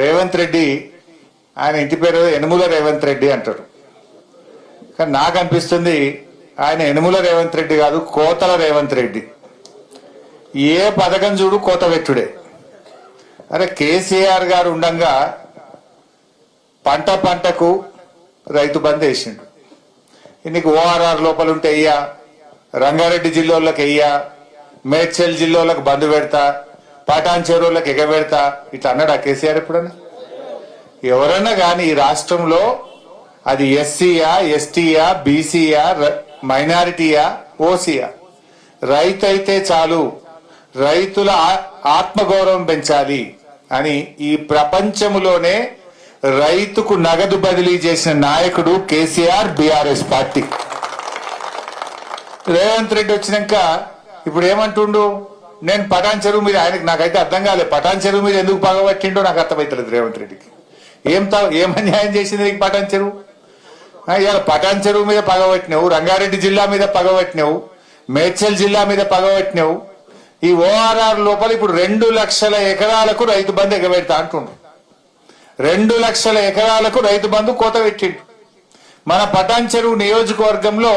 రేవంత్ రెడ్డి ఆయన ఇంటి పేరు యనుముల రేవంత్ రెడ్డి అంటారు. కానీ నాకు అనిపిస్తుంది ఆయన యనుముల రేవంత్ రెడ్డి కాదు కోతల రేవంత్ రెడ్డి. ఏ పథకం చూడు కోత పెట్టుడే. అరే కేసీఆర్ గారు ఉండంగా పంట పంటకు రైతు బంద్ వేసిండు. నీకు ఓఆర్ఆర్ లోపల ఉంటే అయ్యా రంగారెడ్డి జిల్లాలకు అయ్యా మేడ్చల్ జిల్లాలకు బంద్ పెడతా పటాన్ చెరువులకు ఎగబెడతా ఇట్లా అన్నాడు ఆ కేసీఆర్ ఎప్పుడన్నా? ఎవరన్నా కానీ ఈ రాష్ట్రంలో అది ఎస్సీయా ఎస్టీయా బీసీయా మైనారిటీయా ఓసీయా? రైతు అయితే చాలు రైతుల ఆత్మగౌరవం పెంచాలి అని ఈ ప్రపంచంలోనే రైతుకు నగదు బదిలీ చేసిన నాయకుడు కేసీఆర్ బీఆర్ఎస్ పార్టీ. రేవంత్ రెడ్డి వచ్చినాక ఇప్పుడు ఏమంటుండు? నేను పటాన్ చెరువు మీద ఆయనకి నాకైతే అర్థం కాలేదు పటాన్ చెరువు మీద ఎందుకు పగబట్టిండో నాకు అర్థమవుతలేదు రేవంత్ రెడ్డికి. ఏం తా ఏం అన్యాయం చేసింది నీకు పటాన్ చెరువు? ఇవాళ పటాన్ చెరువు మీద పగబట్టినావు రంగారెడ్డి జిల్లా మీద పగబట్టినావు మేడ్చల్ జిల్లా మీద పగబట్టినావు. ఈ ఓఆర్ఆర్ లోపల ఇప్పుడు రెండు లక్షల ఎకరాలకు రైతు బంధు ఎగబెడతా అంటుండ్రు. రెండు లక్షల ఎకరాలకు రైతు బంధు కోత పెట్టిండు మన పటాన్ చెరువు నియోజకవర్గంలో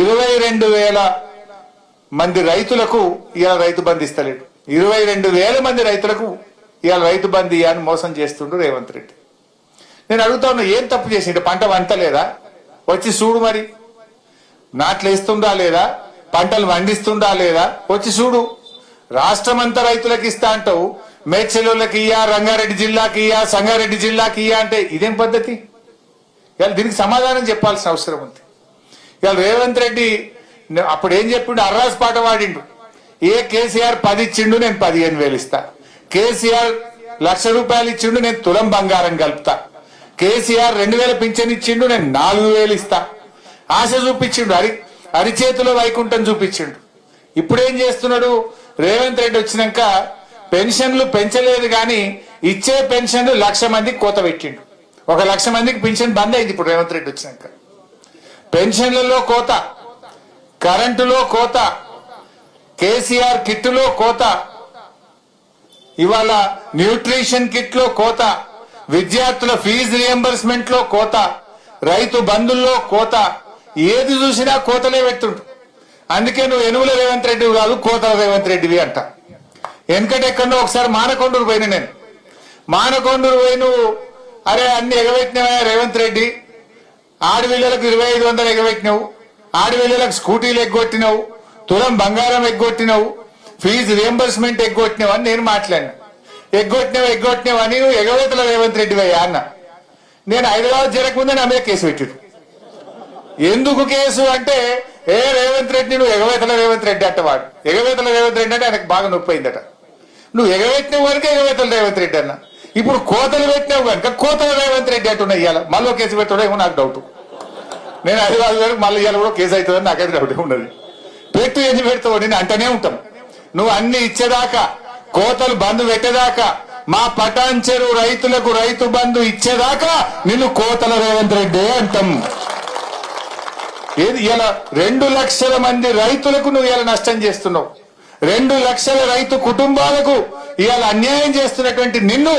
ఇరవై రెండు వేల మంది రైతులకు ఇవాళ రైతు బంధు ఇస్తలేడు. ఇరవై రెండు వేల మంది రైతులకు ఇవాళ రైతు బంధు ఇయ్యని మోసం చేస్తుండు రేవంత్ రెడ్డి. నేను అడుగుతా ఉన్నా ఏం తప్పు చేసిండు? పంట వంటలేదా వచ్చి చూడు మరి. నాట్లు వేస్తుందా లేదా? పంటలు వండిస్తుందా లేదా? వచ్చి చూడు. రాష్ట్రం అంతా రైతులకు ఇస్తా అంటావు. మేడ్చలోళ్ళకి ఇయ్యా రంగారెడ్డి జిల్లాకి ఇయ్యా సంగారెడ్డి జిల్లాకి ఇయ్యా అంటే ఇదేం పద్ధతి? ఇవాళ దీనికి సమాధానం చెప్పాల్సిన అవసరం ఉంది. ఇవాళ రేవంత్ రెడ్డి అప్పుడు ఏం చెప్పిండు? అర్రాస్ పాట వాడిండు ఏ కేసీఆర్ పది ఇచ్చిండు నేను పదిహేను వేలు ఇస్తా. కేసీఆర్ లక్ష రూపాయలు ఇచ్చిండు నేను తులం బంగారం కలుపుతా. కేసీఆర్ రెండు వేల పింఛన్ ఇచ్చిండు నేను నాలుగు వేలు ఇస్తా. ఆశ చూపించిండు అరి అరిచేతిలో వైకుంఠం చూపించిండు. ఇప్పుడు ఏం చేస్తున్నాడు? రేవంత్ రెడ్డి వచ్చినాక పెన్షన్లు పెంచలేదు కానీ ఇచ్చే పెన్షన్లు లక్ష మందికి కోత పెట్టిండు. ఒక లక్ష మందికి పెన్షన్ బంద్ అయింది ఇప్పుడు రేవంత్ రెడ్డి వచ్చినాక. పెన్షన్లలో కోత. కరెంటులో కోత కేసీఆర్ కిట్టులో కోత ఇవాళ న్యూట్రిషన్ కిట్లో కోత విద్యార్థుల ఫీజు రియంబర్స్మెంట్లో కోత రైతు బంధుల్లో కోత ఏది చూసినా కోతలే పెట్టు అందుకే నువ్వు ఎనుగుల రేవంత్ రెడ్డి కాదు కోతల రేవంత్ రెడ్డివి అంట. వెనకటెక్కడో ఒకసారి మానకొండూరు పోయిన నేను. మానకొండూరు పోయి నువ్వు అరే అన్ని ఎగబెట్టినవా రేవంత్ రెడ్డి? ఆడపిల్లలకు ఇరవై ఐదు వందలు ఎగబెట్టినావు. ఆడపిల్లలకు స్కూటీలు ఎగ్గొట్టినావు తులం బంగారం ఎగ్గొట్టినావు ఫీజు రియంబర్స్మెంట్ ఎగ్గొట్టినావు అని నేను మాట్లాడినా. ఎగ్గొట్టినావు ఎగ్గొట్టినావు అని నువ్వు ఎగవేతల రేవంత్ రెడ్డి అయ్యా అన్న. నేను హైదరాబాద్ జరగకముందే నా మీద కేసు పెట్టాడు ఎందుకు కేసు అంటే ఏ రేవంత్ రెడ్డి నువ్వు ఎగవేతల రేవంత్ రెడ్డి అంటవాడు ఎగవేతల రేవంత్ రెడ్డి అంటే ఆయనకు బాగా నొప్పి అయిందట. నువ్వు ఎగవేతిన వరకే ఎగవేతల రేవంత్ రెడ్డి అన్న. ఇప్పుడు కోతలు పెట్టినావు కనుక కోతల రేవంత్ రెడ్డి అంటున్నా ఇవాళ మళ్ళీ కేసు పెట్టడం ఏమో నాకు డౌట్ నేను హైదరాబాద్ వరకు మళ్ళీ ఇవాళ కూడా కేసు అవుతుందని నాకైతే డౌట్ ఉన్నది. పెట్టు ఎన్ని పెడతావు నేను అంటనే ఉంటాం. నువ్వు అన్ని ఇచ్చేదాకా కోతలు బంధు పెట్టేదాకా మా పటాన్ చెరువు రైతులకు రైతు బంధు ఇచ్చేదాకా నిన్ను కోతల రేవంత్ రెడ్డి అంటాం. ఏది ఇలా రెండు లక్షల మంది రైతులకు నువ్వు ఇలా నష్టం చేస్తున్నావు. రెండు లక్షల రైతు కుటుంబాలకు ఇవాళ అన్యాయం చేస్తున్నటువంటి నిన్ను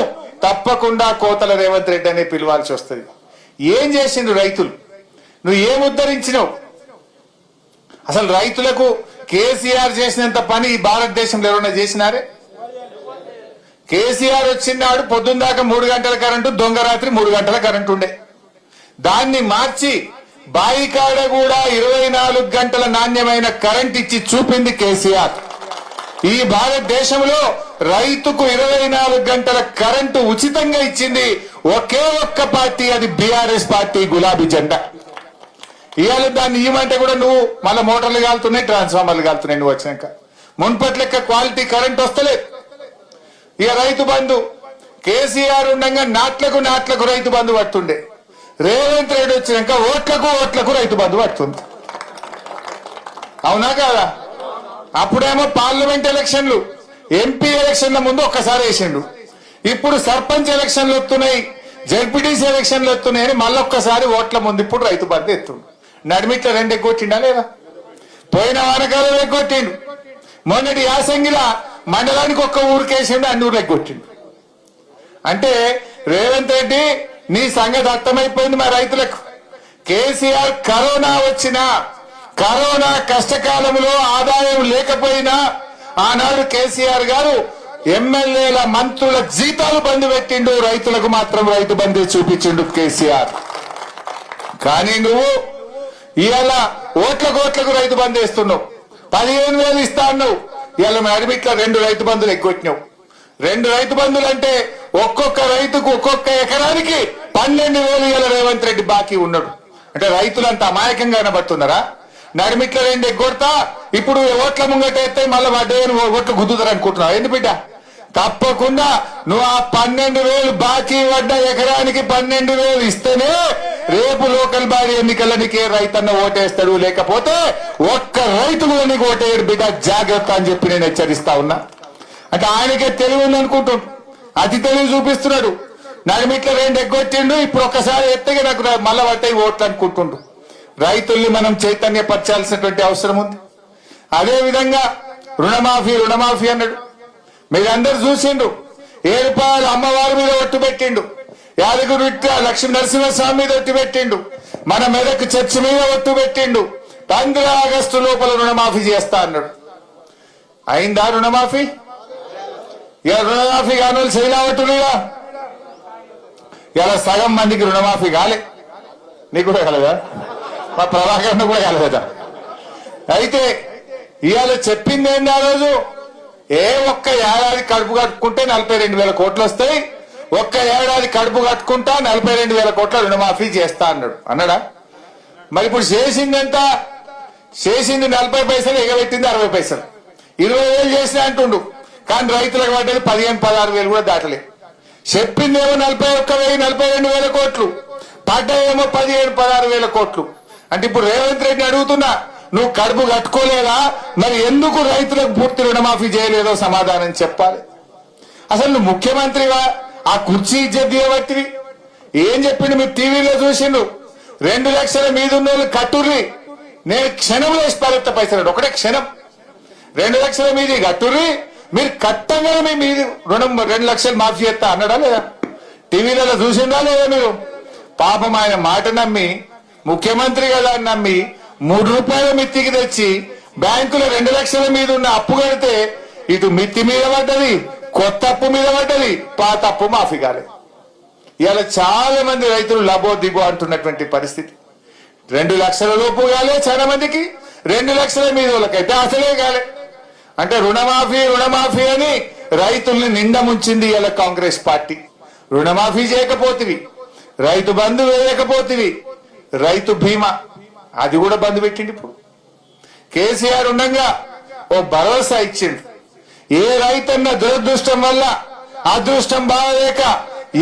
తప్పకుండా కోతల రేవంత్ రెడ్డి అనే పిలవాల్సి వస్తుంది. ఏం చేసిండు రైతులు? నువ్వు ఏం ఉద్ధరించినావు అసలు రైతులకు కేసీఆర్ చేసినంత పని ఈ భారతదేశంలో ఎవరైనా చేసినారే? కేసీఆర్ వచ్చినాడు పొద్దున్న దాకా మూడు గంటల కరెంటు దొంగ రాత్రి మూడు గంటల కరెంటు ఉండే. దాన్ని మార్చి బాయికాడ కూడా ఇరవై నాలుగు గంటల నాణ్యమైన కరెంట్ ఇచ్చి చూపింది కేసీఆర్. ఈ భారతదేశంలో రైతుకు ఇరవై నాలుగు గంటల కరెంటు ఉచితంగా ఇచ్చింది ఒకే ఒక్క పార్టీ అది బీఆర్ఎస్ పార్టీ గులాబీ జెండా. ఇవాళ దాన్ని ఇవ్వమంటే కూడా నువ్వు మళ్ళీ మోటార్లు కాలుతున్నాయి ట్రాన్స్ఫార్మర్లు కాలుతున్నాయి నువ్వు వచ్చినాక. మున్పటి లెక్క క్వాలిటీ కరెంట్ వస్తలేదు. ఇక రైతు బంధు కేసీఆర్ ఉండగా నాట్లకు నాట్లకు రైతు బంధు పడుతుండే. రేవంత్ రెడ్డి వచ్చినాక ఓట్లకు ఓట్లకు రైతు బంధు పడుతుంది. అవునా కాదా? అప్పుడేమో పార్లమెంట్ ఎలక్షన్లు ఎంపీ ఎలక్షన్ల ముందు ఒక్కసారి వేసిండు. ఇప్పుడు సర్పంచ్ ఎలక్షన్లు వస్తున్నాయి జడ్పీటీసీ ఎలక్షన్లు వస్తున్నాయని మళ్ళొక్కసారి ఓట్ల ముందు ఇప్పుడు రైతు బంధు ఎత్తుండు. నడిమిట్ల రెండు ఎగ్గొట్టిండా లేదా? పోయిన వానకాలం ఎగ్గొట్టిండు. మొన్నటి యాసంగిల మండలానికి ఒక్క ఊరికేసిండు అన్ని ఊర్లు ఎగ్గొట్టిండు. అంటే రేవంత్ రెడ్డి నీ సంగతి అర్థమైపోయింది మా రైతులకు. కేసీఆర్ కరోనా వచ్చినా కరోనా కష్టకాలంలో ఆదాయం లేకపోయినా ఆనాడు కేసీఆర్ గారు ఎమ్మెల్యేల మంత్రుల జీతాలు బంద్ పెట్టిండు రైతులకు మాత్రం రైతు బంధు చూపించిండు కేసీఆర్. కానీ నువ్వు ఇవాళ ఓట్ల కోట్లకు రైతు బంధు వేస్తున్నావు. పదిహేను వేలు ఇస్తా అన్నావు. ఇవాళ అడిమిట్ల రెండు రైతు బంధులు ఎగ్గొట్టినావు. రెండు రైతు బంధులు అంటే ఒక్కొక్క రైతుకు ఒక్కొక్క ఎకరానికి పన్నెండు వేలు ఇవాళ రేవంత్ రెడ్డి బాకీ ఉన్నాడు. అంటే రైతులు అంత అమాయకంగా కనబడుతున్నారా? నడిమిట్ల రెండు ఎగ్గొడతా ఇప్పుడు ఓట్ల ముంగట ఎత్తే మళ్ళీ వాడే ఓట్లు గుద్దుతారు అనుకుంటున్నావు? ఎందుకు బిడ్డ? తప్పకుండా నువ్వు ఆ పన్నెండు వేలు బాకీ పడ్డ ఎకరానికి పన్నెండు వేలు ఇస్తేనే రేపు లోకల్ బాడీ ఎన్నికల్లో నీకే రైతన్న ఓటేస్తాడు. లేకపోతే ఒక్క రైతు కూడా నీకు ఓటేయడు బిడ్డ. జాగ్రత్త అని చెప్పి నేను హెచ్చరిస్తా ఉన్నా. అంటే ఆయనకే తెలివి ఉంది అనుకుంటుండు అతి తెలివి చూపిస్తున్నాడు. నడిమిట్ల రెండు ఎగ్గొట్టిండు. ఇప్పుడు ఒక్కసారి ఎత్తగా నాకు రా- మళ్ళా పట్టాయి ఓట్లు అనుకుంటుండు. రైతుల్ని మనం చైతన్యపరచాల్సినటువంటి అవసరం ఉంది. అదే విధంగా రుణమాఫీ రుణమాఫీ అన్నాడు. మీరందరూ చూసిండు ఏ రూపాయలు అమ్మవారి మీద ఒట్టు పెట్టిండు. యాదగిరి లక్ష్మీ నరసింహస్వామి మీద ఒట్టు పెట్టిండు. మన మెదక్ చర్చి మీద ఒట్టు పెట్టిండు. పంద్ర ఆగస్టు లోపల రుణమాఫీ చేస్తా అన్నాడు. అయిందా రుణమాఫీ? ఇక రుణమాఫీ కాని వాళ్ళు చేయలేవట్టుగా ఇలా సగం మందికి రుణమాఫీ కాలే. నీకు కూడా కలదా? మా ప్రభాకర్ కూడా కలదా? అయితే ఇవాళ చెప్పింది ఏంటి ఆ రోజు? ఏ ఒక్క ఏడాది కడుపు కట్టుకుంటే నలభై రెండు వేల కోట్లు వస్తాయి. ఒక్క ఏడాది కడుపు కట్టుకుంటా నలభై రెండు వేల కోట్ల రుణమాఫీ చేస్తా అన్నాడు. అన్నాడా? మరి ఇప్పుడు చేసింది ఎంత? చేసింది నలభై పైసలు ఎగబెట్టింది అరవై పైసలు. ఇరవై వేలు చేసిన అంటుండు. కానీ రైతులకు పడ్డది పదిహేను పదహారు వేలు కూడా దాటలే. చెప్పిందేమో నలభై ఒక్క వెయ్యి నలభై రెండు వేల కోట్లు. పడ్డాయేమో పదిహేను పదహారు వేల కోట్లు. అంటే ఇప్పుడు రేవంత్ రెడ్డి అడుగుతున్నా నువ్వు కడుపు కట్టుకోలేదా? మరి ఎందుకు రైతులకు పూర్తి రుణమాఫీ చేయలేదో సమాధానం చెప్పాలి. అసలు నువ్వు ముఖ్యమంత్రిగా ఆ కుర్చీ ఇజ్జత్ చేయబట్టివి. ఏం చెప్పిండు మీరు టీవీలో చూసిండు? రెండు లక్షల మీద ఉన్న వాళ్ళు కట్టుర్రి. నేను క్షణంలో వేసి పైసలు ఒకటే క్షణం. రెండు లక్షల మీది కట్టుర్రి. మీరు కట్టంగానే మీ మీది రుణం రెండు లక్షలు మాఫీ చేస్తా అన్నాడా లేదా? టీవీలలో చూసిందా లేదా మీరు? పాపం ఆయన మాట నమ్మి ముఖ్యమంత్రి కదా అని నమ్మి మూడు రూపాయల మిత్తికి తెచ్చి బ్యాంకులో రెండు లక్షల మీద ఉన్న అప్పు కడితే ఇటు మిత్తి మీద పడ్డది కొత్త అప్పు మీద పడ్డది పాత అప్పు మాఫీ కాలేదు ఇవాళ చాలా మంది రైతులు లబో దిబో అంటున్నటువంటి పరిస్థితి. రెండు లక్షల లోపు కాలే చాలా మందికి రెండు లక్షల మీద వాళ్ళకైతే అసలే కాలే. అంటే రుణమాఫీ రుణమాఫీ అని రైతుల్ని నిండా ముంచింది ఇలా కాంగ్రెస్ పార్టీ. రుణమాఫీ చేయకపోతివి రైతు బంధు వేయకపోతివి రైతు బీమా. అది కూడా బంద్ పెట్టిండి ఇప్పుడు. కేసీఆర్ ఉండగా ఓ భరోసా ఇచ్చిండు. ఏ రైతన్న దురదృష్టం వల్ల అదృష్టం బాగలేక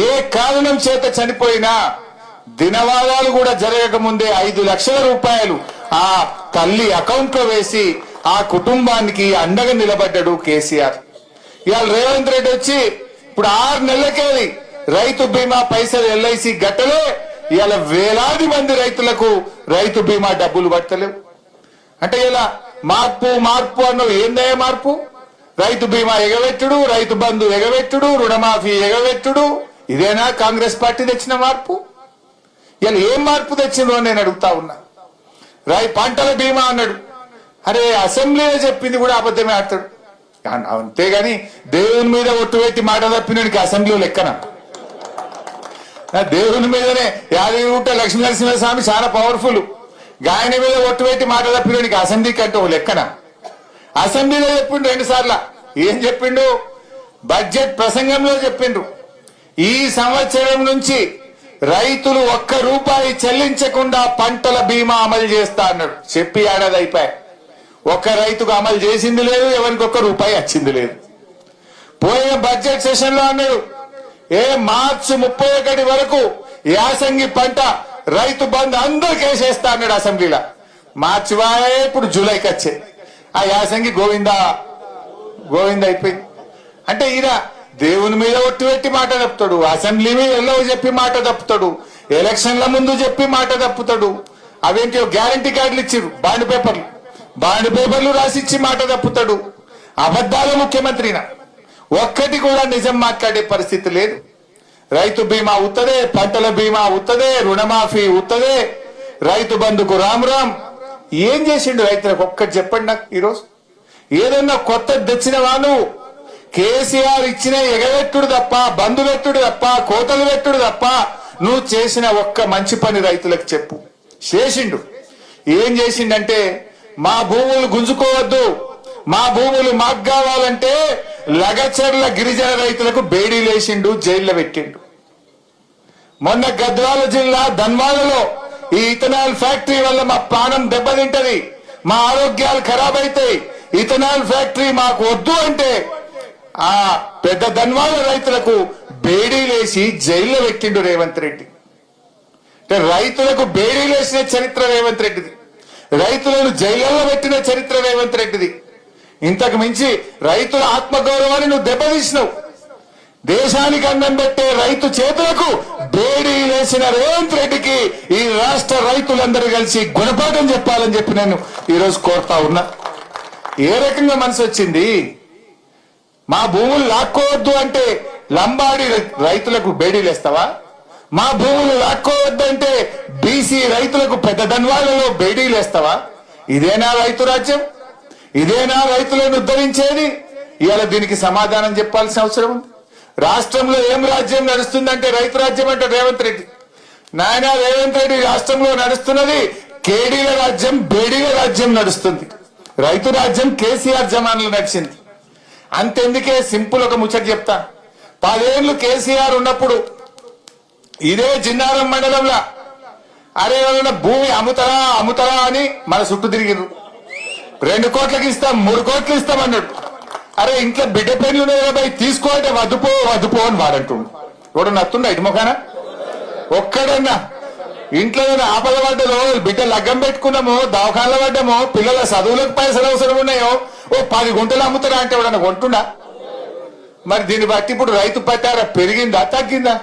ఏ కారణం చేత చనిపోయినా దినవాదాలు కూడా జరగక ముందే ఐదు లక్షల రూపాయలు ఆ తల్లి అకౌంట్లో వేసి ఆ కుటుంబానికి అండగా నిలబడ్డాడు కేసీఆర్. ఇవాళ రేవంత్ రెడ్డి వచ్చి ఇప్పుడు ఆరు నెలలకేది రైతు బీమా పైసలు ఎల్ఐసి గట్టలే ఇవాళ వేలాది మంది రైతులకు రైతు బీమా డబ్బులు పట్టలేవు. అంటే ఇలా మార్పు మార్పు అన్న ఏందయ్యా మార్పు? రైతు బీమా ఎగవెట్టుడు రైతు బంధు ఎగవెట్టుడు రుణమాఫీ ఎగవెట్టుడు ఇదేనా కాంగ్రెస్ పార్టీ తెచ్చిన మార్పు? ఇలా ఏం మార్పు తెచ్చిందో నేను అడుగుతా ఉన్నా. రై పంటల బీమా అన్నాడు. అరే అసెంబ్లీలో చెప్పింది కూడా అబద్ధమే ఆడతాడు. అంతేగాని దేవుని మీద ఒట్టు పెట్టి మాట తప్పినడికి అసెంబ్లీలో లెక్కన? దేవుని మీదనే యాదగిరిగుట్ట లక్ష్మీ నరసింహస్వామి చాలా పవర్ఫుల్ గాయన మీద ఒట్టు పెట్టి మాట అసెంబ్లీకి అసెంబ్లీ కంటే ఓ లెక్కన. అసెంబ్లీలో చెప్పిండు రెండు సార్లు ఏం చెప్పిండు? బడ్జెట్ ప్రసంగంలో చెప్పిండు. ఈ సంవత్సరం నుంచి రైతులు ఒక్క రూపాయి చెల్లించకుండా పంటల బీమా అమలు చేస్తా అన్నాడు చెప్పి ఏడాది అయిపోయా ఒక్క రైతుకు అమలు చేసింది లేదు ఎవరికి ఒక్క రూపాయి వచ్చింది లేదు. పోయిన బడ్జెట్ సెషన్లో అన్నాడు ఏ మార్చి ముప్పై ఒకటి వరకు యాసంగి పంట రైతు బంధు అందరికి వేసేస్తా అన్నాడు అసెంబ్లీలో. మార్చి వాయే ఇప్పుడు జూలైకి వచ్చే. ఆ యాసంగి గోవిందా గోవింద అయిపోయింది. అంటే ఈయన దేవుని మీద ఒట్టు పెట్టి మాట తప్పుతాడు. అసెంబ్లీ మీద ఎల్లో చెప్పి మాట తప్పుతాడు. ఎలక్షన్ల ముందు చెప్పి మాట తప్పుతాడు. అవేంటి గ్యారంటీ కార్డులు ఇచ్చిరు బాండ్ పేపర్లు. బాండ్ పేపర్లు రాసిచ్చి మాట తప్పుతాడు. అబద్ధాల ముఖ్యమంత్రిన ఒక్కటి కూడా నిజం మాట్లాడే పరిస్థితి లేదు. రైతు బీమా ఉత్తదే పంటల బీమా ఉత్తదే రుణమాఫీ ఉత్తదే. రైతు బంధుకు రామ్ రామ్. ఏం చేసిండు రైతులకు ఒక్కటి చెప్పండి నాకు ఈరోజు? ఏదన్నా కొత్త తెచ్చిన వాళ్ళు కేసీఆర్ ఇచ్చిన ఎగవెట్టుడు తప్ప బంధు పెట్టుడు తప్ప కోతలు పెట్టుడు తప్ప నువ్వు చేసిన ఒక్క మంచి పని రైతులకు చెప్పు. చేసిండు. ఏం చేసిండంటే మా భూములు గుంజుకోవద్దు. మా భూములు మాకు కావాలంటే లగచర్ల గిరిజన రైతులకు బేడీలేసిండు జైల్లో పెట్టిండు. మొన్న గద్వాల జిల్లా ధన్వాలలో ఈ ఇథనాల్ ఫ్యాక్టరీ వల్ల మా ప్రాణం దెబ్బతింటది మా ఆరోగ్యాలు ఖరాబ్ అవుతాయి ఇథనాల్ ఫ్యాక్టరీ మాకు వద్దు అంటే ఆ పెద్ద ధన్వాల రైతులకు బేడీలేసి జైల్లో పెట్టిండు రేవంత్ రెడ్డి. అంటే రైతులకు బేడీలేసిన చరిత్ర రేవంత్ రెడ్డిది. రైతులను జైళ్ళలో పెట్టిన చరిత్ర రేవంత్ రెడ్డిది. ఇంతకు మించి రైతుల ఆత్మగౌరవాన్ని నువ్వు దెబ్బతీసినావు. దేశానికి అన్నం పెట్టే రైతు చేతులకు బేడీ లేసిన రేవంత్ రెడ్డికి ఈ రాష్ట్ర రైతులందరూ కలిసి గుణపాఠం చెప్పాలని చెప్పి నేను ఈరోజు కోరుతా ఉన్నా. ఏ రకంగా మనసు వచ్చింది? మా భూములు లాక్కోవద్దు అంటే లంబాడి రైతులకు బేడీలు వేస్తావా మా భూములు లాక్కోవద్దంటే బీసీ రైతులకు పెద్ద ధన్వాళ్ళలో బేడీలు వేస్తావా ఇదేనా రైతు రాజ్యం? ఇదేనా రైతులను ఉద్ధరించేది? ఇవాళ దీనికి సమాధానం చెప్పాల్సిన అవసరం ఉంది. రాష్ట్రంలో ఏం రాజ్యం నడుస్తుందంటే రైతు రాజ్యం అంటే రేవంత్ రెడ్డి. నాయన రేవంత్ రెడ్డి రాష్ట్రంలో నడుస్తున్నది కేడీల రాజ్యం బేడీల రాజ్యం నడుస్తుంది. రైతు రాజ్యం కేసీఆర్ జమాన్లో నడిచింది. అంతెందుకే సింపుల్ ఒక ముచ్చట చెప్తా. పదేళ్ళు కేసీఆర్ ఉన్నప్పుడు ఇదే జిన్నారం మండలంలో. అరే భూమి అమ్ముతరా అమ్ముతరా అని మన చుట్టూ తిరిగిరు రెండు కోట్లకి ఇస్తాం మూడు కోట్లు ఇస్తాం అన్నాడు. అరే ఇంట్లో బిడ్డ పెళ్ళి ఉన్నాయి కదా తీసుకో అంటే వద్దుపో వద్దుపో అని వాడంటుండు. ఇప్పుడు నత్తుండ ఇటు ముఖాన? ఒక్కడన్నా. ఇంట్లో ఆపద పడ్డలో బిడ్డ లగ్గం పెట్టుకున్నామో దవాఖానలో పడ్డామో పిల్లల చదువులకు పైసలు అవసరం ఉన్నాయో ఓ పది గుంటలు అమ్ముతారా అంటే ఎవడన్నా కొంటుండా? మరి దీన్ని బట్టి ఇప్పుడు రైతు పట్టార పెరిగిందా తగ్గిందా?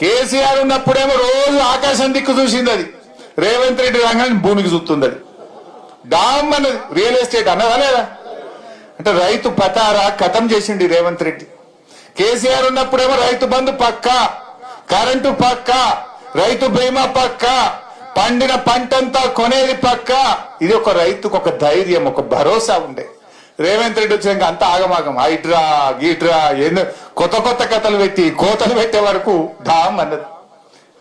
కేసీఆర్ ఉన్నప్పుడేమో రోజు ఆకాశం దిక్కు చూసింది అది. రేవంత్ రెడ్డి రంగాన్ని భూమికి చూస్తుంది అది డామ్ అన్నది రియల్ ఎస్టేట్ అన్నదా లేదా? అంటే రైతు పతారా కథం చేసిండి రేవంత్ రెడ్డి. కేసీఆర్ ఉన్నప్పుడేమో రైతు బంధు పక్క కరెంటు పక్క రైతు బీమా పక్క పండిన పంటంతా కొనేది పక్క. ఇది ఒక రైతుకు ఒక ధైర్యం ఒక భరోసా ఉండే. రేవంత్ రెడ్డి వచ్చాక అంత ఆగమాగం. హైడ్రా గీట్రా ఎన్నో కొత్త కొత్త కథలు పెట్టి కోతలు పెట్టే వరకు డామ్ అన్నది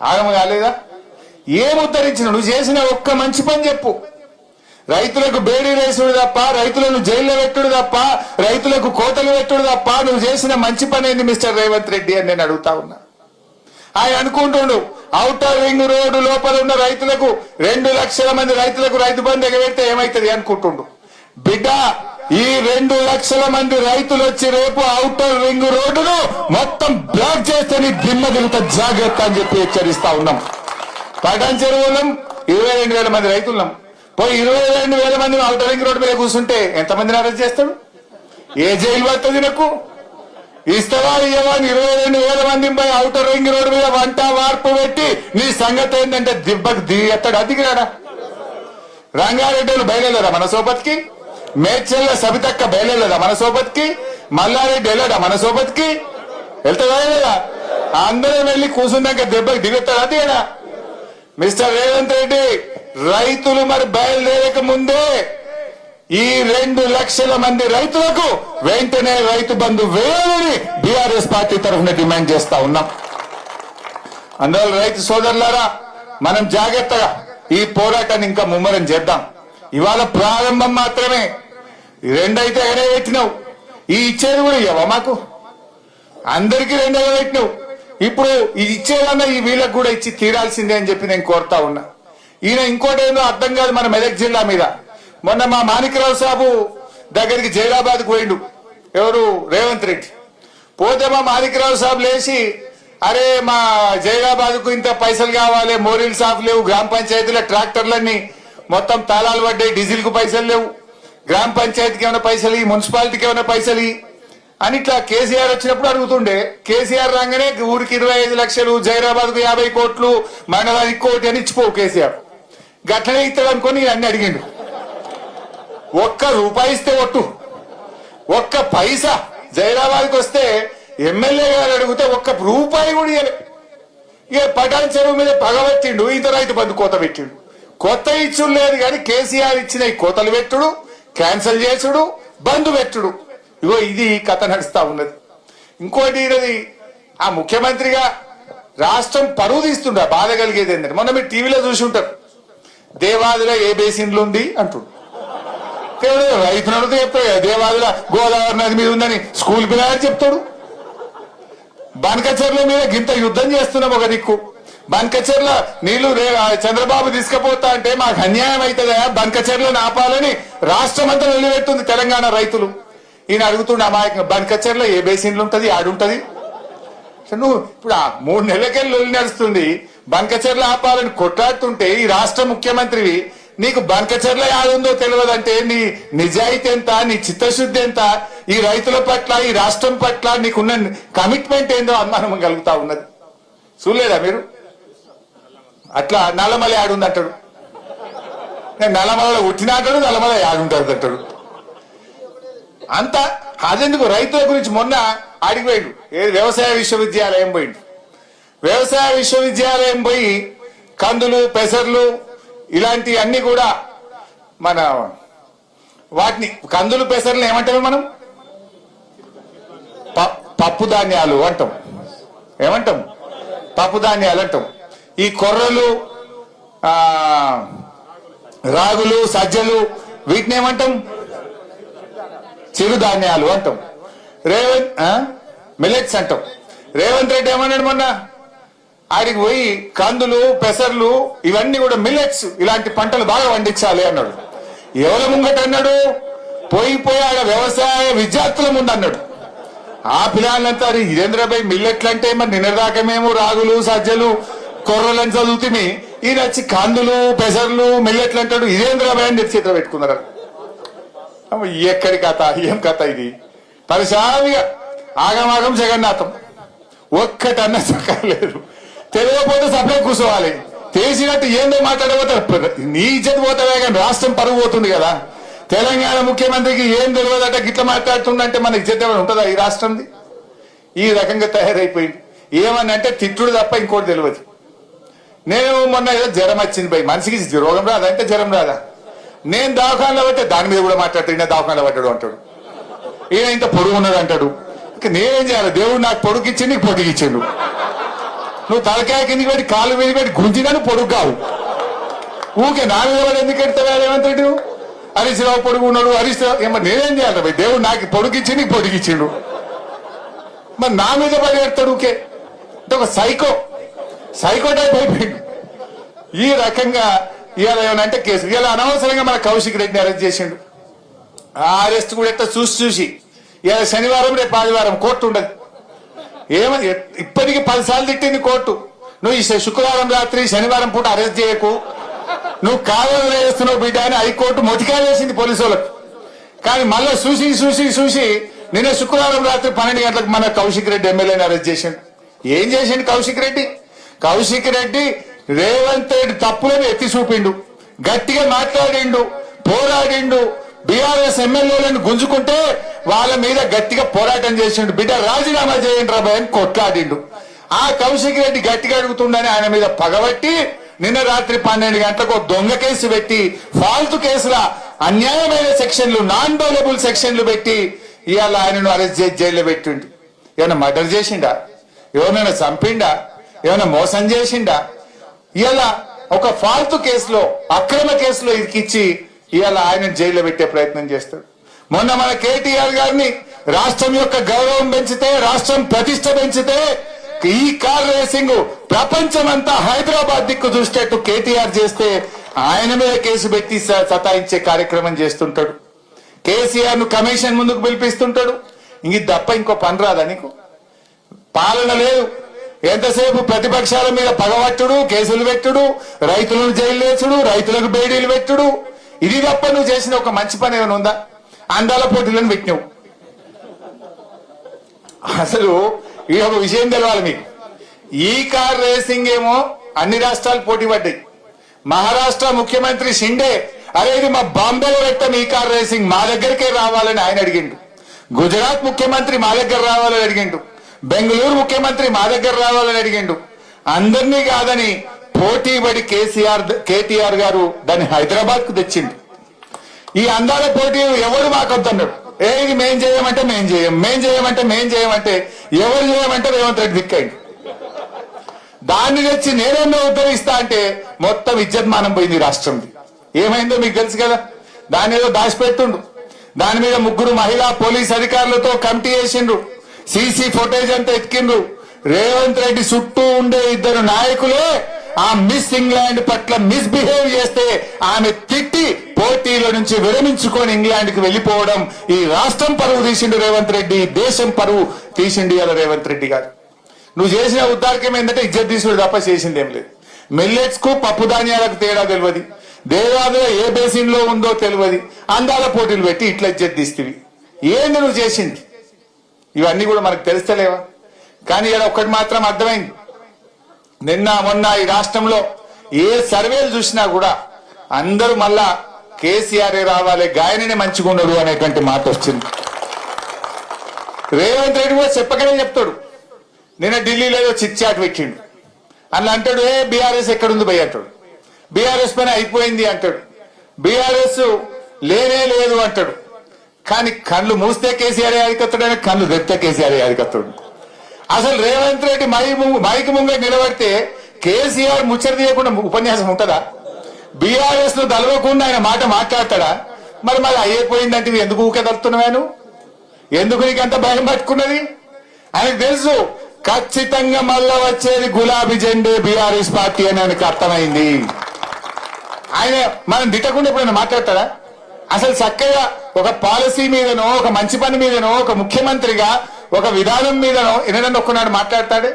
ఆగమ కాలేదా? ఏం ఉద్ధరించిన నువ్వు చేసిన ఒక్క మంచి పని చెప్పు. రైతులకు బేడీ వేసుడు తప్ప రైతులను జైల్లో పెట్టుడు తప్ప రైతులకు కోతలు పెట్టుడు తప్ప నువ్వు చేసిన మంచి పని ఏంది మిస్టర్ రేవంత్ రెడ్డి అని నేను అడుగుతా ఉన్నా. ఆయన అనుకుంటుండు అవుటర్ రింగ్ రోడ్డు లోపల ఉన్న రైతులకు రెండు లక్షల మంది రైతులకు రైతు బంధు ఎగబెడితే ఏమైతుంది అనుకుంటుండు. బిడ్డ ఈ రెండు లక్షల మంది రైతులు వచ్చి రేపు అవుటర్ రింగ్ రోడ్డును మొత్తం బ్లాక్ చేస్తే నీ దిమ్మ దిగుత జాగ్రత్త అని చెప్పి హెచ్చరిస్తా ఉన్నాం. పటాన్ చెరువులం ఇరవై రెండు వేల మంది రైతులం పోయి ఇరవై రెండు వేల మంది ఔటర్ రింగ్ రోడ్డు మీద కూర్చుంటే ఎంతమందిని అరెస్ట్ చేస్తాడు? ఏ జైలు పడుతుంది నాకు? ఇస్తావా ఇవ్వవా ఇరవై రెండు వేల మంది పోయి ఔటర్ రింగ్ రోడ్డు మీద వంట వార్పు పెట్టి నీ సంగతి ఏంటంటే దిబ్బకు దిగి ఎత్తాడు. అదిగిరాడా రంగారెడ్డి బయలుదేరా మన సోపతికి? మేడ్చల్ల సబితక్క బయలుదేరా మన సోపతికి? మల్లారెడ్డి వెళ్ళాడా మన సోపతికి? వెళ్తాడా లేదా అందరం వెళ్ళి కూర్చున్నాక దెబ్బకి దిగుతాడా దిగడా మిస్టర్ రేవంత్ రెడ్డి రైతులు మరి బయలుదేరక ముందే ఈ రెండు లక్షల మంది రైతులకు వెంటనే రైతు బంధు వేయాలని బీఆర్ఎస్ పార్టీ తరఫున డిమాండ్ చేస్తా ఉన్నాం. అందువల్ల రైతు సోదరులారా మనం జాగ్రత్తగా ఈ పోరాటాన్ని ఇంకా ముమ్మరం చేద్దాం. ఇవాళ ప్రారంభం మాత్రమే. ఈ రెండైతే ఎగనే పెట్టినావు. ఈ ఇచ్చేది కూడా ఇవ్వవా మాకు? అందరికీ రెండు ఎగ పెట్టినావు. ఇప్పుడు ఈ ఇచ్చేదన్నా ఈ వీళ్ళకు కూడా ఇచ్చి తీరాల్సిందే అని చెప్పి నేను కోరుతా ఉన్నా. ఈయన ఇంకోటి ఏందో అర్థం కాదు మన మెదక్ జిల్లా మీద. మొన్న మా మాణిక్యరావు సాబు దగ్గరికి జైలాబాద్కు పోయిండు. ఎవరు? రేవంత్ రెడ్డి. పోతే మా మాణిక్యరావు సాబు లేచి అరే మా జైలాబాద్కు ఇంత పైసలు కావాలి మోరీల్ సాఫ్ లేవు గ్రామ పంచాయతీల ట్రాక్టర్లన్నీ మొత్తం తాళాలు పడ్డాయి డీజిల్కు పైసలు లేవు. గ్రామ పంచాయతీకి ఏమైనా పైసలు మున్సిపాలిటీకి ఏమైనా పైసలు అని ఇట్లా కేసీఆర్ వచ్చినప్పుడు అడుగుతుండే. కేసీఆర్ రాగానే ఊరికి ఇరవై ఐదు లక్షలు జైరాబాద్కు యాభై కోట్లు మండలానికి కోటి అని ఇచ్చిపోవు కేసీఆర్. గట్లనే ఇస్తాడు అనుకొని అన్ని అడిగిండు. ఒక్క రూపాయి ఇస్తే ఒట్టు. ఒక్క పైసా. జైరాబాద్కి వస్తే ఎమ్మెల్యే గారు అడిగితే ఒక్క రూపాయి కూడా ఇవ్వలే ఇక పటాన్ చెరువు మీద పగబెట్టిండు ఇంత రైతు బంధు కోత పెట్టిండు. కొత్త ఇచ్చుడు లేదు కానీ కేసీఆర్ ఇచ్చిన ఈ కోతలు పెట్టుడు క్యాన్సిల్ చేసుడు బంధు పెట్టుడు. ఇగో ఇది కథ నడుస్తా ఉన్నది. ఇంకోటి ఇది ఆ ముఖ్యమంత్రిగా రాష్ట్రం పరువు తీస్తుండ బాధ కలిగేది ఏంటంటే మొన్న మీరు టీవీలో చూసి ఉంటారు. దేవాదిలో ఏ బేసిన్లు ఉంది? అంటుడు. దేవుడు రైతు చెప్తాడు కదా, దేవాదిలో గోదావరి నది మీద ఉందని స్కూల్ పిల్లలు చెప్తాడు. బనకచర్ల మీద గింత యుద్ధం చేస్తున్నాం ఒక దిక్కు. బనకచర్ల నీళ్ళు చంద్రబాబు తీసుకుపోతా అంటే మాకు అన్యాయం అవుతుందా? బనకచర్లను ఆపాలని రాష్ట్రం అంతా నిలబెట్టుంది తెలంగాణ రైతులు. ఈయన అడుగుతుండే అమాయకంగా బనకచర్ల ఏ బేసిన్లు ఉంటది? ఆడుంటది. నువ్వు ఇప్పుడు ఆ మూడు నెలలకెళ్ళి నడుస్తుంది. బంకచర్ల ఆపాలని కొట్లాడుతుంటే ఈ రాష్ట్ర ముఖ్యమంత్రివి నీకు బంకచర్ల యాదుందో తెలియదంటే నీ నిజాయితీ ఎంత నీ చిత్తశుద్ధి ఎంత? ఈ రైతుల పట్ల ఈ రాష్ట్రం పట్ల నీకున్న కమిట్మెంట్ ఏందో అనుమానం కలుగుతా ఉన్నది. చూడలేదా మీరు? అట్లా నల్లమల యాడుంది అంటాడు నేను నల్లమలలో పుట్టినాటాడు నల్లమల యాడుంటాడు అంటాడు. అంత అదెందుకు? రైతుల గురించి మొన్న అడిగిపోయిండు. ఏది? వ్యవసాయ విశ్వవిద్యాలయం పోయిండు. వ్యవసాయ విశ్వవిద్యాలయం పోయి కందులు పెసర్లు ఇలాంటి అన్ని కూడా మన వాటిని కందులు పెసర్లు ఏమంటాము మనం? ప- పప్పు ధాన్యాలు అంటాం. ఏమంటాం? పప్పు ధాన్యాలు అంటాం. ఈ కొర్రలు రాగులు సజ్జలు వీటిని ఏమంటాం? చిరుధాన్యాలు అంటాం. రేవంత్ మిలెట్స్ అంటాం. రేవంత్ రెడ్డి ఏమన్నాడు మొన్న? ఆడికి పోయి కందులు పెసర్లు ఇవన్నీ కూడా మిల్లెట్స్ ఇలాంటి పంటలు బాగా పండించాలి అన్నాడు. ఎవల ముంగట అన్నాడు? పోయి పోయి ఆడ వ్యవసాయ విద్యార్థుల ముందు అన్నాడు. ఆ పిల్లలంతా అరే ఇదేంద్రబాయ్ మిల్లెట్లు అంటే మరి నిన్నదాకమేమో రాగులు సజ్జలు కొర్రలని చదువుతుంది ఈయన వచ్చి కందులు పెసర్లు మిల్లెట్లు అంటాడు. ఇదేంద్రబాయ్ అని చేతిలో పెట్టుకున్నారు ఎక్కడి కథ? ఏం కథ ఇది? పరిశామిగా ఆగమాగం జగన్నాథం. ఒక్కటన్నా సక్కర్లేదు తెలియకపోతే సప్లై కూర్చోవాలి. తెలిసినట్టు ఏందో మాట్లాడబోతారు నీ ఇజ్జత్ పోతావే కానీ రాష్ట్రం పరుగు పోతుంది కదా. తెలంగాణ ముఖ్యమంత్రికి ఏం తెలియదట గిట్ల మాట్లాడుతుందంటే మన ఇజ్జత్ ఏమైనా ఉంటుందా ఈ రాష్ట్రంది? ఈ రకంగా తయారైపోయింది. ఏమని అంటే తిట్టుడు తప్ప ఇంకోటి తెలియదు. నేను మొన్న ఏదో జ్వరం వచ్చింది పోయి మనిషికి రోగం రాదా అంటే జ్వరం రాదా? నేను దవాఖానలో పట్టే దాని మీద కూడా మాట్లాడతాడు ఈయన దవాఖానలో పట్టాడు అంటాడు. ఈయన ఇంత పొడుగు ఉన్నది అంటాడు. నేనేం చేయాలి? దేవుడు నాకు పొడుగు ఇచ్చింది పొడిగిచ్చిండు పొడుగు ఇచ్చిండు. నువ్వు తలకాయ కిందికి పెట్టి కాలు మీద పెట్టి గుంజినాను పొడుగు కావు ఊకే నా మీద వాడు ఎందుకు ఎడతావా రేవంత్ రెడ్డి? నువ్వు? రావు పొడుగు ఉన్నాడు హరీష్ రావు ఏమో నేనేం చేయాలి భయ్ దేవుడు నాకు పొడుగు ఇచ్చి నీకు మరి నా మీద పడి ఎడతాడు ఊకే ఒక సైకో. సైకో టైప్ అయిపోయింది. ఈ రకంగా ఇవాళ ఏమనంటే కేసు. ఇలా అనవసరంగా మన కౌశిక్ రెడ్డిని అరెస్ట్ చేసిండు. ఆ అరెస్ట్ కూడా ఎట్లా చూసి చూసి. ఇవాళ శనివారం రేపు ఆదివారం కోర్టు ఉండదు. ఏమని ఇప్పటికి పదిసార్లు తిట్టింది కోర్టు. నువ్వు ఈ శుక్రవారం రాత్రి శనివారం పూట అరెస్ట్ చేయకు. నువ్వు కావాలని వేస్తున్నావు బిడ్డ అని హైకోర్టు మొటికా వేసింది పోలీసు వాళ్ళకు. కానీ మళ్ళీ చూసి చూసి చూసి నిన్న శుక్రవారం రాత్రి పన్నెండు గంటలకు మన కౌశిక్ రెడ్డి ఎమ్మెల్యేని అరెస్ట్ చేసిండు. ఏం చేసిండు కౌశిక్ రెడ్డి? కౌశిక్ రెడ్డి రేవంత్ రెడ్డి తప్పులను ఎత్తి చూపిండు. గట్టిగా మాట్లాడిండు పోరాడిండు బీఆర్ఎస్ ఎమ్మెల్యేలను గుంజుకుంటే వాళ్ళ మీద గట్టిగా పోరాటం చేసిండు. బిడ్డ రాజీనామా చేయండి రాబాయ్ అని కొట్లాడిండు. ఆ కౌశిక్ రెడ్డి గట్టిగా అడుగుతుండని ఆయన మీద పగబట్టి నిన్న రాత్రి పన్నెండు గంటలకు ఒక దొంగ కేసు పెట్టి ఫాల్తు కేసుల అన్యాయమైన సెక్షన్లు నాన్ డోలబుల్ సెక్షన్లు పెట్టి ఇవాళ ఆయనను అరెస్ట్ చేసి జైల్లో పెట్టిండు. ఏమైనా మర్డర్ చేసిండా? ఎవరినైనా చంపిండా? ఏమైనా మోసం చేసిండా? ఇలా ఒక ఫాల్తు కేసులో అక్రమ కేసులో ఇరికిచ్చి ఇవాళ ఆయన జైల్లో పెట్టే ప్రయత్నం చేస్తాడు. మొన్న మన కేటీఆర్ గారిని రాష్ట్రం యొక్క గౌరవం పెంచితే రాష్ట్రం ప్రతిష్ట పెంచితే ఈ కార్ రేసింగ్ ప్రపంచమంతా హైదరాబాద్ దిక్కు చూసేట్టు కేటీఆర్ చేస్తే ఆయన మీద కేసు పెట్టి సతాయించే కార్యక్రమం చేస్తుంటాడు. కేసీఆర్ను కమిషన్ ముందుకు పిలిపిస్తుంటాడు. ఇంక తప్ప ఇంకో పని రాదా నీకు? పాలన లేదు. ఎంతసేపు ప్రతిపక్షాల మీద పగబట్టుడు కేసులు పెట్టుడు రైతులను జైలు వేసుడు రైతులకు బేడీలు పెట్టుడు ఇది తప్ప నువ్వు చేసిన ఒక మంచి పని ఏమైనా ఉందా? అందాల పోటీలను పెట్టినావు. అసలు ఈ ఒక విషయం తెలవాలి మీకు. ఈ కార్ రేసింగ్ ఏమో అన్ని రాష్ట్రాలు పోటీ పడ్డాయి. మహారాష్ట్ర ముఖ్యమంత్రి షిండే అరే ఇది మా బాంబేలో పెట్టాం ఈ కార్ రేసింగ్ మా దగ్గరికే రావాలని ఆయన అడిగిండు. గుజరాత్ ముఖ్యమంత్రి మా దగ్గర రావాలని అడిగిండు. బెంగళూరు ముఖ్యమంత్రి మా దగ్గర రావాలని అడిగిండు. అందరినీ కాదని పోటీ పడి కేసీఆర్ కేటీఆర్ గారు దాన్ని హైదరాబాద్కు తెచ్చింది. ఈ అందాల పోటీ ఎవరు మాకొద్దన్నాడు ఏ ఇది మేం చేయమంటే మేం చేయం మేం చేయమంటే మేం చేయమంటే ఎవరు చేయమంటే రేవంత్ రెడ్డి దిక్కండి. దాన్ని తెచ్చి నేనేమో ఉద్ధరిస్తా అంటే మొత్తం ఇజ్జత్మానం పోయింది రాష్ట్రంది. ఏమైందో మీకు తెలుసు కదా? దాని ఏదో దాచిపెట్టుండు దాని మీద ముగ్గురు మహిళా పోలీస్ అధికారులతో కమిటీ వేసిండ్రు. సీసీ ఫుటేజ్ అంతా ఎత్తికిండ్రు రేవంత్ రెడ్డి చుట్టూ ఉండే ఇద్దరు నాయకులే ఆ మిస్ ఇంగ్లాండ్ పట్ల మిస్బిహేవ్ చేస్తే ఆమె తిట్టి పోటీలో నుంచి విరమించుకొని ఇంగ్లాండ్కి వెళ్ళిపోవడం ఈ రాష్ట్రం పరువు తీసిండు రేవంత్ రెడ్డి దేశం పరువు తీసిండు అలా రేవంత్ రెడ్డి గారు. నువ్వు చేసిన ఉద్దారకం ఏంటంటే ఇజ్జత్ తీసుడు తప్ప చేసింది ఏం లేదు. మిల్లెట్స్కు పప్పు ధాన్యాలకు తేడా తెలియదు దేవాదులో ఏ బేసిన్లో ఉందో తెలియదు అందాల పోటీలు పెట్టి ఇట్లా ఇజ్జత్ తీస్తుంది ఏంది నువ్వు చేసింది? ఇవన్నీ కూడా మనకు తెలుస్తలేవా? కానీ ఇక్కడ ఒక్కటి మాత్రం అర్థమైంది. నిన్న మొన్న ఈ రాష్ట్రంలో ఏ సర్వేలు చూసినా కూడా అందరూ మళ్ళా కేసీఆర్ రావాలి గాయననే మంచిగా అనేటువంటి మాట వచ్చింది. రేవంత్ రెడ్డి కూడా చెప్పకనే చెప్తాడు. నిన్న ఢిల్లీలో చిట్చాట్ పెట్టిండు. అలా అంటాడు ఏ బీఆర్ఎస్ ఎక్కడుంది భయ్ అంటాడు. బీఆర్ఎస్ పైన అయిపోయింది అంటాడు. బీఆర్ఎస్ లేనే లేదు అంటాడు. కానీ కళ్ళు మూస్తే కేసీఆర్ యాదికత్తాడు కళ్ళు తెస్తే కేసీఆర్ యాదికత్తాడు అసలు రేవంత్ రెడ్డి మై మైకి మైక్ ముంగ నిలబడితే కేసీఆర్ ముచ్చట తీయకుండా ఉపన్యాసం ఉంటుందా? బీఆర్ఎస్ను తలవకుండా ఆయన మాట మాట్లాడతాడా? మరి మరి అయిపోయిందంటే ఎందుకు ఊకే తలుతున్నాను ఎందుకు నీకు అంత భయం పట్టుకున్నది? ఆయనకు తెలుసు ఖచ్చితంగా మళ్ళా వచ్చేది గులాబీ జెండే బీఆర్ఎస్ పార్టీ అని ఆయనకు అర్థమైంది. ఆయన మనం దిట్టకుండా ఎప్పుడైనా మాట్లాడతాడా అసలు చక్కగా ఒక పాలసీ మీదనో ఒక మంచి పని మీదనో ఒక ముఖ్యమంత్రిగా ఒక విధానం మీద ఎన్నడన్నా ఒక్కనాడు మాట్లాడతాడే?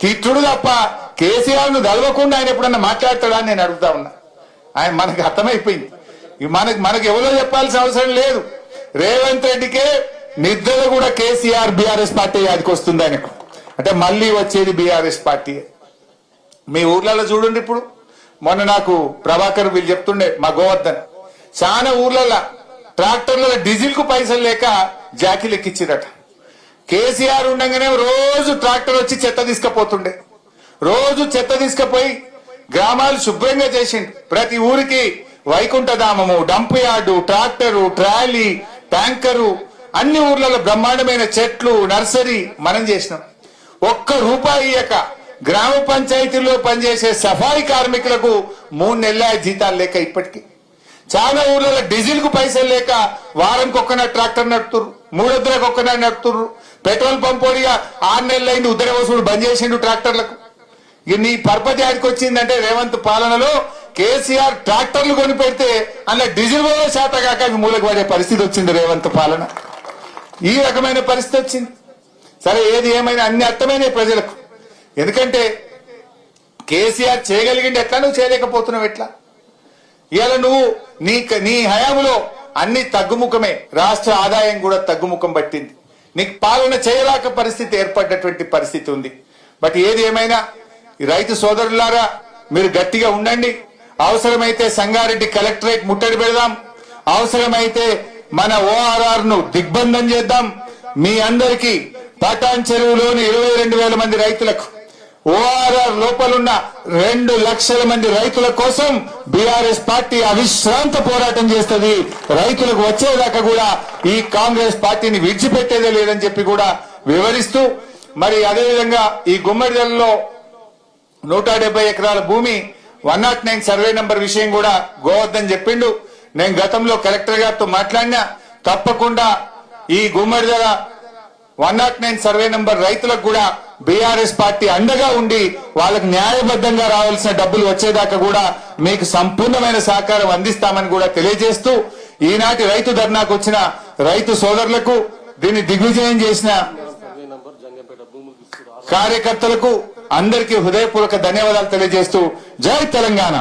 తిట్టుడు తప్ప కేసీఆర్ను దలవకుండా ఆయన ఎప్పుడన్నా మాట్లాడతాడా అని నేను అడుగుతా ఉన్నా. ఆయన మనకు అర్థమైపోయింది. మనకి మనకి ఎవరో చెప్పాల్సిన అవసరం లేదు. రేవంత్ రెడ్డికే నిద్రలో కూడా కేసీఆర్ బీఆర్ఎస్ పార్టీ యాదికి వస్తుంది ఆయనకు అంటే మళ్ళీ వచ్చేది బీఆర్ఎస్ పార్టీ. మీ ఊర్లలో చూడండి ఇప్పుడు. మొన్న నాకు ప్రభాకర్ వీళ్ళు చెప్తుండే మా గోవర్ధన్. చాలా ఊర్లలో ట్రాక్టర్లలో డీజిల్కు పైసలు లేక జాకీలు ఎక్కిచ్చిరట కేసీఆర్ ఉండగానే రోజు ట్రాక్టర్ వచ్చి చెత్త తీసుకుపోతుండే. రోజు చెత్త తీసుకపోయి గ్రామాలు శుభ్రంగా చేసిండు. ప్రతి ఊరికి వైకుంఠధామము dump yard tractor trolley tanker అన్ని ఊర్లలో బ్రహ్మాండమైన చెట్లు నర్సరీ మనం చేసినాం. ఒక్క రూపాయి ఇయ్యక గ్రామ పంచాయతీల్లో పనిచేసే సఫాయి కార్మికులకు మూడు నెలల జీతాలు లేక ఇప్పటికీ. చాలా ఊర్లలో డీజిల్కు పైసలు లేక వారంకి ట్రాక్టర్ నడుతురు మూడొద్దులకు ఒక్కనాడు నడుతురు పెట్రోల్ పంపోడిగా ఆరు నెలలు అయింది ఉద్దర వసూలు బంద్ చేసిండు ట్రాక్టర్లకు. నీ పర్పతి ఆడికి వచ్చిందంటే రేవంత్ పాలనలో కేసీఆర్ ట్రాక్టర్లు కొని పెడితే అందులో డీజిల్ పోయే శాత కాక అవి మూలకు పడే పరిస్థితి వచ్చింది రేవంత్ పాలన. ఈ రకమైన పరిస్థితి వచ్చింది. సరే ఏది ఏమైనా అన్ని అర్థమైనాయి ప్రజలకు. ఎందుకంటే కేసీఆర్ చేయగలిగింది ఎట్లా? నువ్వు చేయలేకపోతున్నావు ఎట్లా? ఇవాళ నువ్వు నీ నీ హయాములో అన్ని తగ్గుముఖమే. రాష్ట్ర ఆదాయం కూడా తగ్గుముఖం పట్టింది. నీకు పాలన చేయలేక పరిస్థితి ఏర్పడ్డటువంటి పరిస్థితి ఉంది. బట్ ఏది ఏమైనా రైతు సోదరులారా మీరు గట్టిగా ఉండండి. అవసరమైతే సంగారెడ్డి కలెక్టరేట్ ముట్టడి పెడదాం. అవసరమైతే మన ఓఆర్ఆర్ను దిగ్బంధం చేద్దాం. మీ అందరికీ పటాన్ చెరువులోని ఇరవై రెండు వేల మంది రైతులకు ఓఆర్ఆర్ లోపలున్న రెండు లక్షల మంది రైతుల కోసం బీఆర్ఎస్ పార్టీ అవిశ్రాంత పోరాటం చేస్తుంది. రైతులకు వచ్చేదాకా కూడా ఈ కాంగ్రెస్ పార్టీని విడిచిపెట్టేదే లేదని చెప్పి కూడా వివరిస్తూ మరి అదేవిధంగా ఈ గుమ్మడిదలలో నూట డెబ్బై ఎకరాల భూమి one nought nine survey number విషయం కూడా గోవద్దని చెప్పిండు. నేను గతంలో కలెక్టర్ గారితో మాట్లాడినా తప్పకుండా ఈ Gummadidala one nought nine survey number రైతులకు కూడా బీఆర్ఎస్ పార్టీ అండగా ఉండి వాళ్ళకి న్యాయబద్ధంగా రావాల్సిన డబ్బులు వచ్చేదాకా కూడా మీకు సంపూర్ణమైన సహకారం అందిస్తామని కూడా తెలియజేస్తూ ఈనాటి రైతు ధర్నాకు వచ్చిన రైతు సోదరులకు దీన్ని దిగ్విజయం చేసిన కార్యకర్తలకు అందరికీ హృదయపూర్వక ధన్యవాదాలు తెలియజేస్తూ జై తెలంగాణ.